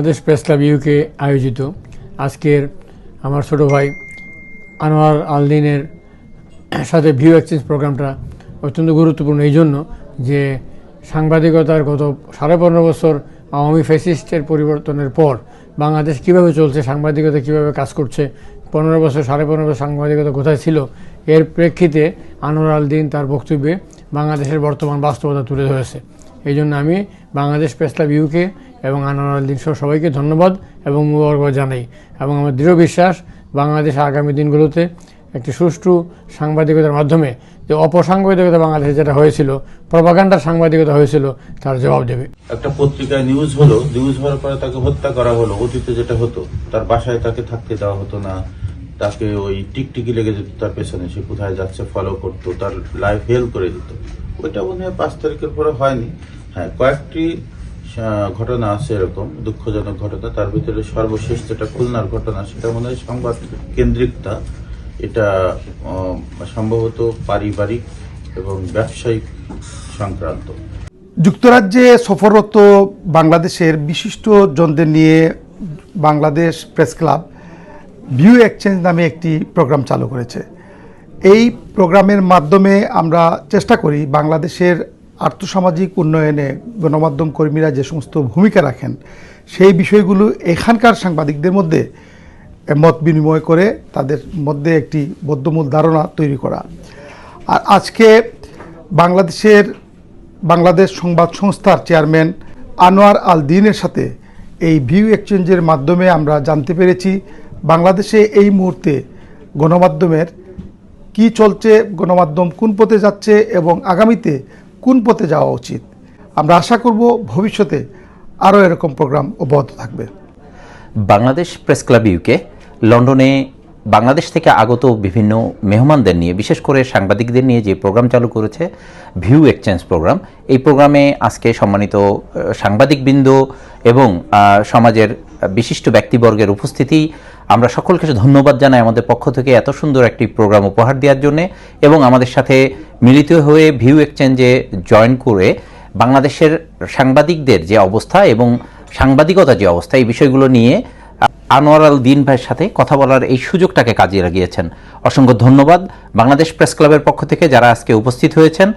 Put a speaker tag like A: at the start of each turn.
A: Bangladesh press club UK আয়োজিত। আজকের আমার ছোট ভাই আনোয়ার আলদিনের সাথে ভিউ এক্সচেঞ্জ প্রোগ্রামটা অত্যন্ত গুরুত্বপূর্ণ। এই জন্য যে সাংবাদিকতার গত সাড়ে পনেরো বছর আওয়ামী ফেসিস্টের পরিবর্তনের পর বাংলাদেশ কীভাবে চলছে, সাংবাদিকতা কীভাবে কাজ করছে, পনেরো বছর, সাড়ে পনেরো বছর সাংবাদিকতা কোথায় ছিল, এর প্রেক্ষিতে আনোয়ার আলদিন তার বক্তব্যে বাংলাদেশের বর্তমান বাস্তবতা তুলে ধরেছে। এই জন্য আমি বাংলাদেশ প্রেস ক্লাব ইউকে এবং আনোয়ার আলদিন সহ সবাইকে ধন্যবাদ এবং মুবারকবাদ জানাই। এবং আমার দৃঢ় বিশ্বাস, বাংলাদেশ আগামী দিনগুলোতে একটি সুষ্ঠু সাংবাদিকতার মাধ্যমে যে অপসাংবাদিকতা বাংলাদেশে যেটা হয়েছিল, প্রপাগান্ডার সাংবাদিকতা হয়েছিল, তার জবাব দেবে।
B: একটা পত্রিকায় নিউজ হলো নিউজ হওয়ার পরে তাকে হত্যা করা হলো, অতীতে যেটা হতো, তার বাসায় তাকে থাকতে দেওয়া হতো না, তাকে ওই টিকটিকি লেগে যেত তার পেছনে, সে কোথায় যাচ্ছে ফলো করতো, তার লাইফ হেল করে দিত। ওইটা মনে হয় পাঁচ তারিখের পরে হয়নি। হ্যাঁ কয়েকটি ঘটনা আছে এরকম, দুঃখজনক ঘটনা। তার ভিতরে সর্বশেষ যেটা খুলনার ঘটনা, সেটা মনে হয় সংবাদ কেন্দ্রিকতা এটা সম্ভবত পারিবারিক এবং ব্যবসায়িক সংক্রান্ত।
C: যুক্তরাজ্যে সফররত বাংলাদেশের বিশিষ্ট জনদের নিয়ে Bangladesh press club view exchange নামে একটি প্রোগ্রাম চালু করেছে। এই প্রোগ্রামের মাধ্যমে আমরা চেষ্টা করি বাংলাদেশের আর্থসামাজিক উন্নয়নে গণমাধ্যম কর্মীরা যে সমস্ত ভূমিকা রাখেন, সেই বিষয়গুলো এখানকার সাংবাদিকদের মধ্যে মত বিনিময় করে তাদের মধ্যে একটি বদ্ধমূল ধারণা তৈরি করা। আর আজকে বাংলাদেশের বাংলাদেশ সংবাদ সংস্থার চেয়ারম্যান আনোয়ার আল দিনের সাথে এই ভিউ এক্সচেঞ্জের মাধ্যমে আমরা জানতে পেরেছি বাংলাদেশে এই মুহূর্তে গণমাধ্যমের কি চলছে, গণমাধ্যম কোন পথে যাচ্ছে এবং আগামীতে কোন পথে যাওয়া উচিত? আমরা আশা করব ভবিষ্যতে আরও এরকম প্রোগ্রাম অব্যাহত থাকবে।
D: বাংলাদেশ প্রেস ক্লাব ইউকে লন্ডনে বাংলাদেশ থেকে আগত বিভিন্ন মেহমানদের নিয়ে, বিশেষ করে সাংবাদিকদের নিয়ে যে প্রোগ্রাম চালু করেছে ভিউ এক্সচেঞ্জ প্রোগ্রাম এই প্রোগ্রামে আজকে সম্মানিত সাংবাদিকবৃন্দ এবং সমাজের বিশিষ্ট ব্যক্তিবর্গের উপস্থিতি। আমরা সকলকে ধন্যবাদ জানাই আমাদের পক্ষ থেকে এত সুন্দর একটি প্রোগ্রাম উপহার দেওয়ার জন্য এবং আমাদের সাথে মিলিত হয়ে ভিউ এক্সচেঞ্জে জয়েন করে বাংলাদেশের সাংবাদিকদের যে অবস্থা এবং সাংবাদিকতা যে অবস্থা এই বিষয়গুলো নিয়ে আনোয়ার আল দিন ভাইয়ের সাথে কথা বলার এই সুযোগটাকে কাজে লাগিয়েছেন। অসংখ্য ধন্যবাদ। বাংলাদেশ প্রেস ক্লাবের পক্ষ থেকে যারা আজকে উপস্থিত হয়েছেন